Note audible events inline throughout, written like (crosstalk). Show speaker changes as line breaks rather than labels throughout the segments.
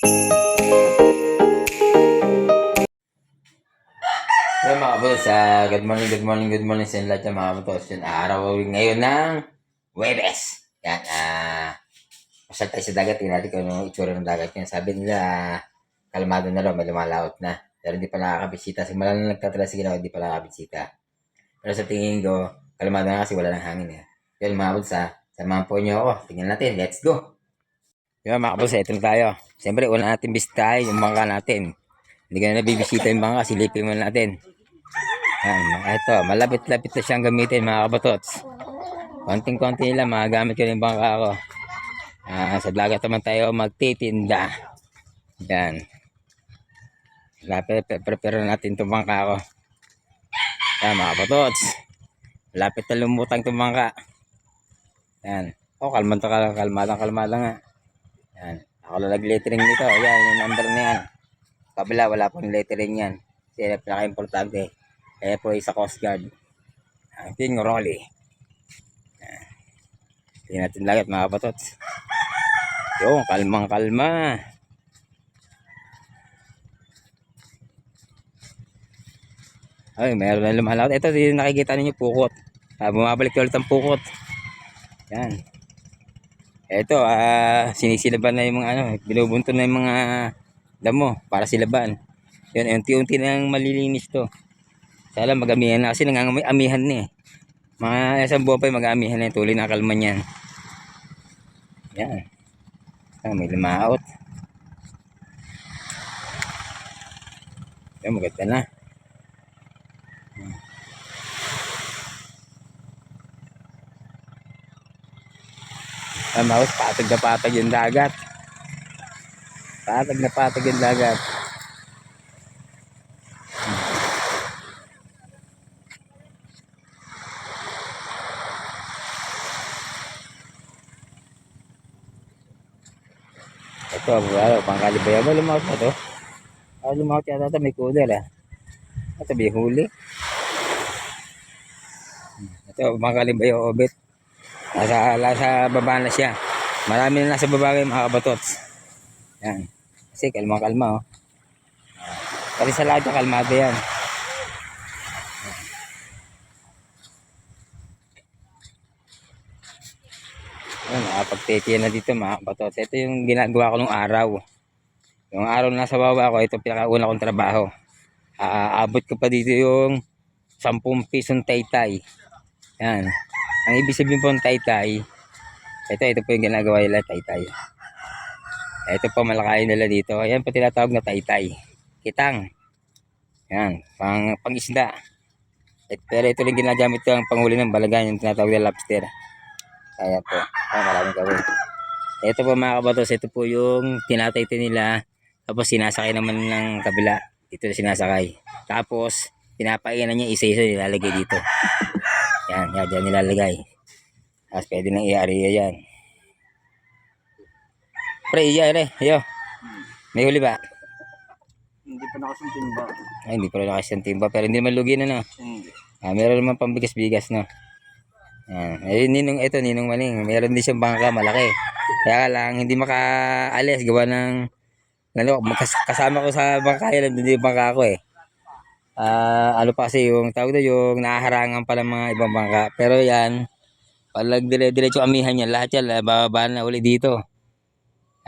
Hey mga boss, ah, good morning, good morning, good morning sa lahat ng mga boss. Yan, araw ngayon ng Webes. Yan, ah, pasal tayo sa dagat, tingnan natin kung ano itsura ng dagat yan. Sabi nila, kalmado na raw, may lumalaot na. Pero hindi pa nakakabisita. Simula na nagtatrasigil ako, hindi pa nakakabisita. Pero sa tingin ko, kalmado na kasi wala ng hangin eh. Yan mga boss, ah, samahan po niyo ako. Tingnan natin, let's go! Yan mga boss, ito na tayo. Siyempre, una natin bisitahin yung bangka natin. Hindi ka na nabibisita yung bangka, silipin mo natin. Yan, ito, malapit-lapit na siyang gamitin mga kabatots. Konting-konti lang, magagamit ko yung bangka ko. Ah, sa dagat naman tayo magtitinda. Yan. Lapit, prepare natin itong bangka ko. Yan, mga kabatots. Lapit na lumutang itong bangka. Yan. Oh, kalmado ka, kalmadang kalmada nga. Yan. Ako lang nag-lettering nito. Yan, yung number na yan. Kabila, wala pang lettering yan. Kasi pinaka-importante. Kaya po sa Coast Guard. Ang Ting Rolly. Tingnan natin lagat mga kapatots. Yung, kalmang kalma. Ay, meron na lumalakot. Ito, nakikita ninyo pukot. Ah, bumabalik ulit ang pukot. Yan. Ito, ah, sinisilaban na yung mga ano, binubunto na yung mga damo para silaban. Yan, unti-unti nang malilinis to. Sana magamihan na kasi nangangamihan na eh. Mga isang buwan pa yung mag-amihan na tuloy na kalma niyan. Yan. Ah, may lumaot. Yan, maganda na. Ah, mouse, patag na patag yung dagat. Patag na patag yung dagat. Ito, ano, pangkalibaya ba lumawat na to? Ah, lumawat yata ito, may kudel ah. Ito, may huli. Ito, pangkalibaya obit. Nasa, nasa baba na siya. Marami na nasa baba kayo mga kabatots. Yan. Kasi kalma-kalma oh. Kasi sa lahat kalmado yan. Yan, nakapagtete na dito mga kabatots. Ito yung ginagawa ko nung araw. Yung araw na nasa baba ko, ito pinakauna kong trabaho. Aabot ko pa dito yung 10 pisong taytay. Yan. Ang ibig sabihin po ng taytay, ito, ito po yung ginagawa nila taytay. Ito po malakayin nila dito. Ayan po tinatawag na taytay. Kitang. Yan, pang, pang isda. Et, pero ito rin ginagamit ang panghuli ng balagan, yung tinatawag na lobster. Kaya po, ah, maraming gawin. Ito po mga kabatos, ito po yung tinataytay nila. Tapos sinasakay naman ng kabila. Dito sinasakay. Tapos, pinapainan niya isa-isa nilalagay dito. Yan, yan, dyan nilalagay. Tapos pwede nang i-area yan. Pre, iya, re, iyo. May huli ba?
Hindi pa nakasuntin ba?
Ay, hindi pa rin nakasiyang timba, pero hindi naman lugi na, no?
Hindi.
Ah, meron naman pambigas-bigas, no? Ah, ayun, ninong, ito, ninong maling. Meron din siyang bangka, malaki. Kaya lang, hindi makaalis, gawa ng, ano, kasama ko sa bangka, yun, hindi yung bangka ko, eh. Ah, ano pa kasi yung tawag doon, yung nahaharangan pa ng mga ibang bangka. Pero yan, pag dire-diretso amihan yan, lahat yan, bababa na uli dito.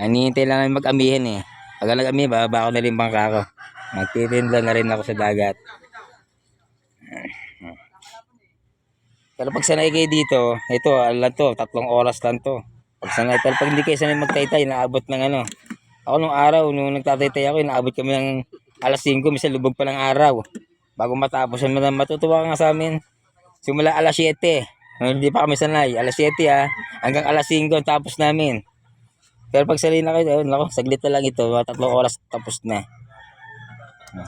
Anihintay lang namin mag-amihan eh. Pag nag-amihan, bababa ko na rin bangka ko. Magtitinda na rin ako sa dagat. Pero pag sanay kayo dito, ito, ano lang to, tatlong oras lang to. Pag sanay, pero pag hindi kayo sanay magtaytay, naabot ng ano. Ako nung araw, nung nagtataytay ako, naabot kami ng alas 5, minsan lubog pa ng araw. Bago matapos, mga matutuwa ka nga sa amin. Simula alas 7. Nung Hindi pa kami sanay. Alas 7 ah. Hanggang alas 5 ang tapos namin. Pero pag sanay na kayo, nako, saglit na lang ito. Mga oras tapos na.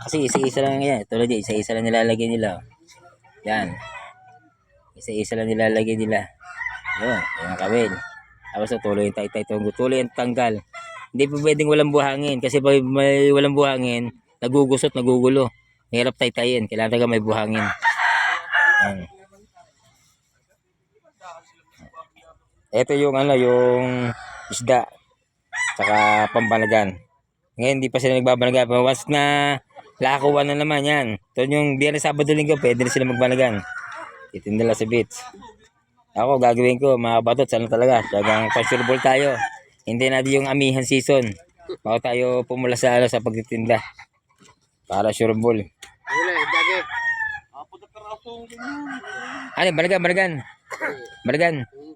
Kasi isa-isa lang yan. Tulad yan, isa-isa lang nilalagay nila. Yan. Isa-isa lang nilalagay nila. Yun, yan ang kawin. Tapos tuloy yung tay-tay. Tuloy yung tanggal. Hindi po pwedeng walang buhangin. Kasi pag may walang buhangin, nagugusot, nagugulo. Mahirap tay-tayin. Kailangan talaga may buhangin. Yan. Ito yung ano, yung isda. Tsaka pambalagan. Ngayon, hindi pa sila nagbabalaga. Pero once na lakawan na naman yan. So, yung biyernes, sabado, linggo, pwede na sila magbalagan. Itinda lang sa beach. Ako, gagawin ko, mga batot, sana talaga. Talagang considerable tayo. Hindi natin yung amihan season. Bago tayo pumula sa, ano, sa pagtitinda. Para sure.
Apo na karasong.
Ano, balagan, balagan. Balagan.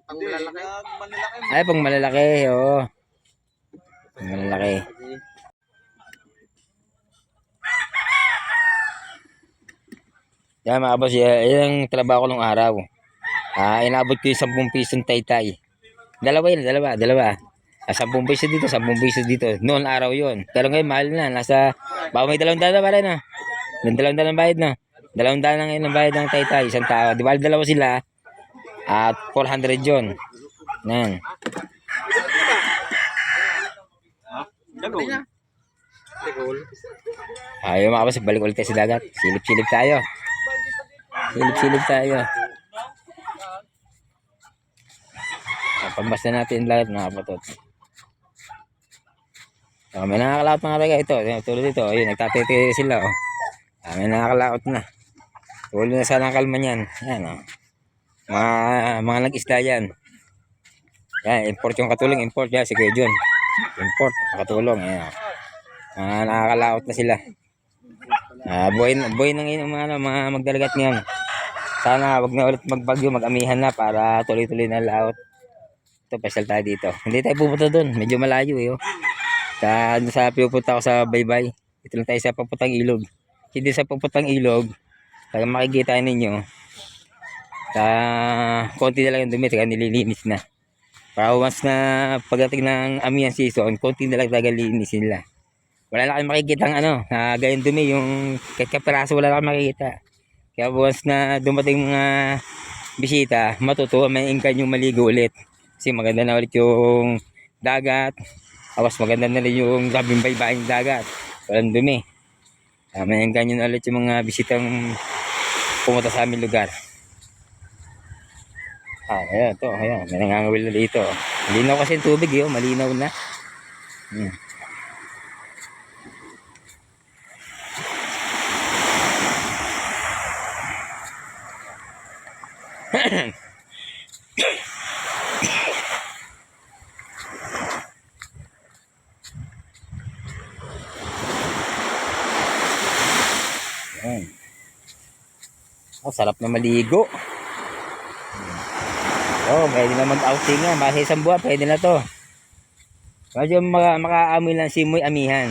Hindi, nag manlalaki.
Ay, pang malalaki, oo. Pang malalaki. Yan mga boss, yan, ang trabaho ko nung araw. Ah, inabot ko yung 10 pisong taytay. Dalawa yun, dalawa, dalawa. Ah, 10 piso dito, 10 piso dito. Noon araw yun. Pero ngayon mahal na, nasa, baka may dalawang daan na pare na. Dalawang daan ang bayad na. Dalawang daan na ang bayad ng taytay, isang tao. Di ba dalawa sila? At 400 yun. Yan. Ayaw boss, balik ulit tayo sa dagat. Silip-silip tayo. Silip-silip tayo. Ah, Pambasta natin lahat mga kapatot. Oh, may nakakalaot mga taga ito. Tulad ito. Ayun, nagtatitiri sila. Oh. Ah, may nakakalaot na. Tuloy na sana kalma niyan. Yan oh. Mga, mga nag-isda yan. Yan, import yung katulong. Import yan. Si Kuya John. Import. Katulong. Yan. oh. Ah, nakakalaot na sila. Ah, buhay, buhay ng inyong mga, ano, mga magdalagat ngayon. Sana wag na ulit magbagyo, mag-amihan na para tuloy-tuloy na laot. Ito, special tayo dito. Hindi tayo pupunta doon. Medyo malayo eh. Oh. Sa, sa pupunta ako sa baybay. Ito lang tayo sa paputang ilog. Hindi sa paputang ilog. Kaya makikita ninyo. Sa konti na lang yung dumi. Nililinis na. Para once na pagdating ng amihan season, konti na lang talaga linisin nila wala na kayong makikita ng ano, na ganyan dumi, yung kapiraso wala na kayong makikita. Kaya once na dumating mga bisita, matutuwa, may ingkan yung maligo ulit. Kasi maganda na ulit yung dagat. Tapos maganda na rin yung sabing baybaying dagat. Walang dumi. Uh, may ingkan yun ulit yung mga bisitang pumunta sa aming lugar. Ah, ayan, to, ayan, may nangangawil na dito. Malinaw kasi yung tubig, yun, malinaw na. Hmm. Ayan. (clears throat) sarap na maligo. Oh, pwede na mag-outing nga. Basta isang buwan, pwede na to. Medyo maka makaamoy lang si Moy Amihan.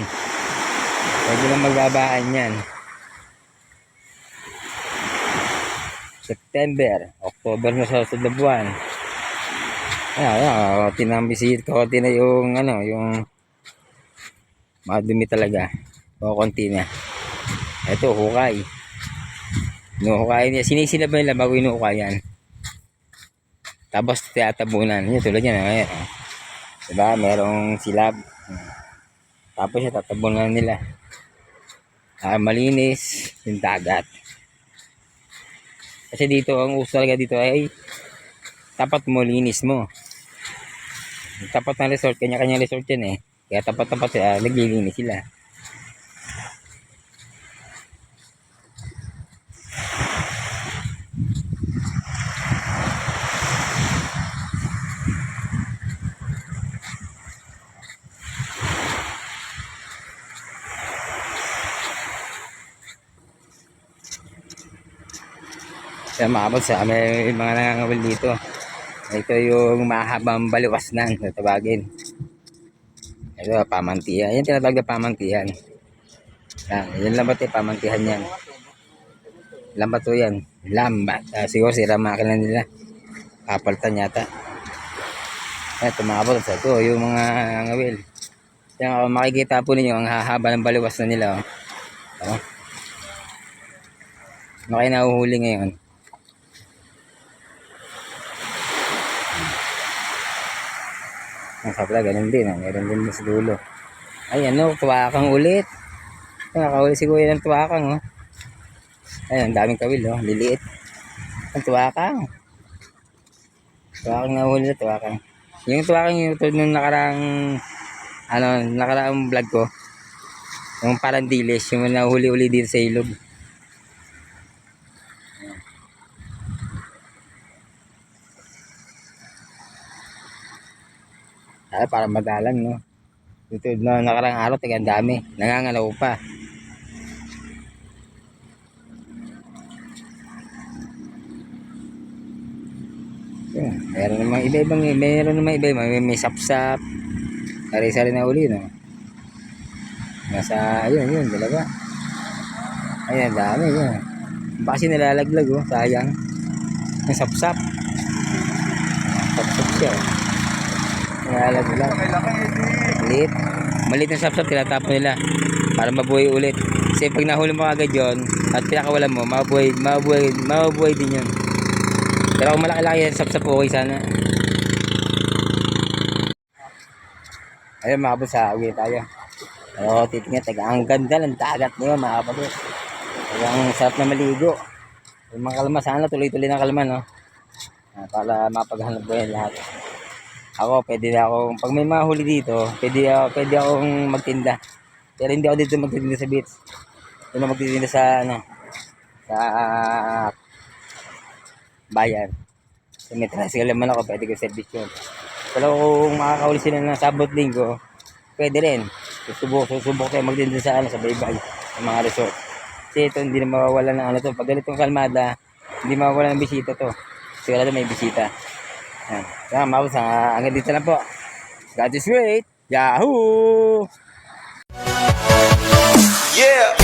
Pwede na magbabaan yan. September, October na sa na buwan. Ayan, ayan, konti na ang bisit, konti na yung, ano, yung madumi talaga. O, konti na. Ito, hukay. Inuhukay niya. Sinisila ba nila bago inuhukay yan? Tapos tiyatabunan. Yun, tulad yan. Ayan. oh. Diba? Merong silab. Tapos yung tatabunan nila. Ah, malinis yung dagat. Kasi dito, ang uso talaga dito ay tapat mo, linis mo. Tapat na resort, kanya-kanya resort yan eh. Kaya tapat-tapat sila, naglilinis sila. Sa mga sa may mga nangangawil dito. Ito yung mahabang baliwasnan na tawagin. Ito, pamantihan. Yan tinatawag na pamantihan. Yan, yan lambat eh, pamantihan yan. Lambat to yan. Lambat. Ah, siguro sira makina nila. Kapaltan yata. Yan, tumabot sa ito, yung mga ngawil. Yan, kung makikita po ninyo, ang hahaba ng baliwas na nila. Oh. Oh. Ano kayo nahuhuli ngayon? Kapla, ganun din. Ah. Meron din sa dulo. Ay, ano, tuwakang ulit. Nakahuli si Kuya ng tuwakang, oh. Ay, ang daming kawil, oh. Liliit. Ang tuwakang. Tuwakang nahuli na tuwakang. Yung tuwakang yung tulad nung nakarang, ano, nakaraang vlog ko. Yung parang dilis, yung nahuli-uli dito sa ilog. Ay, parang madalang, no? Dito, no, nakarang araw, tiga ang dami. Nangangalaw pa. Yun, meron namang iba-ibang, meron namang iba-ibang, may, may sapsap. Sari-sari na uli, no? Nasa, ayun, yun, dalawa. Ayan, dami, yun. Baka nilalaglag, oh, sayang. Ang sapsap. Sapsap siya, oh.
Malaki edi.
Maliit. Maliit na sapsap, tinatapon nila. Para mabuhay ulit. Kasi pag nahuli mo agad yun, at pinakawalan mo, mabuhay, mabuhay, mabuhay din yun. Pero kung malaki-laki yan, sapsap okay sana. Ayun boss, ha, uwi tayo. Pero titingnan, taga, ang ganda ng dagat ngayon mga kapatid. Talagang sarap na maligo. Yung mga kalma, sana tuloy-tuloy na kalma, no? Ah, para mapaghanap buhay lahat. Ako, pwede na ako, pag may mga huli dito, pwede, ako, pwede akong magtinda. Pero hindi ako dito magtitinda sa beach. Doon ako magtitinda sa, ano, sa bayan. Kung may tricycle naman ako, pwede ko service yun. Pero kung makakahuli sila ng sabot linggo, pwede rin. Susubok, susubok tayo magtinda sa, ano, sa baybay, sa mga resort. Kasi ito, hindi na mawawala ng ano to. Pag ganitong kalmada, hindi mawawala ng bisita to. Sigurado may bisita. Yan. Yan, mga boss, ah, hanggang dito lang po. God is great. Yahoo!
Yeah.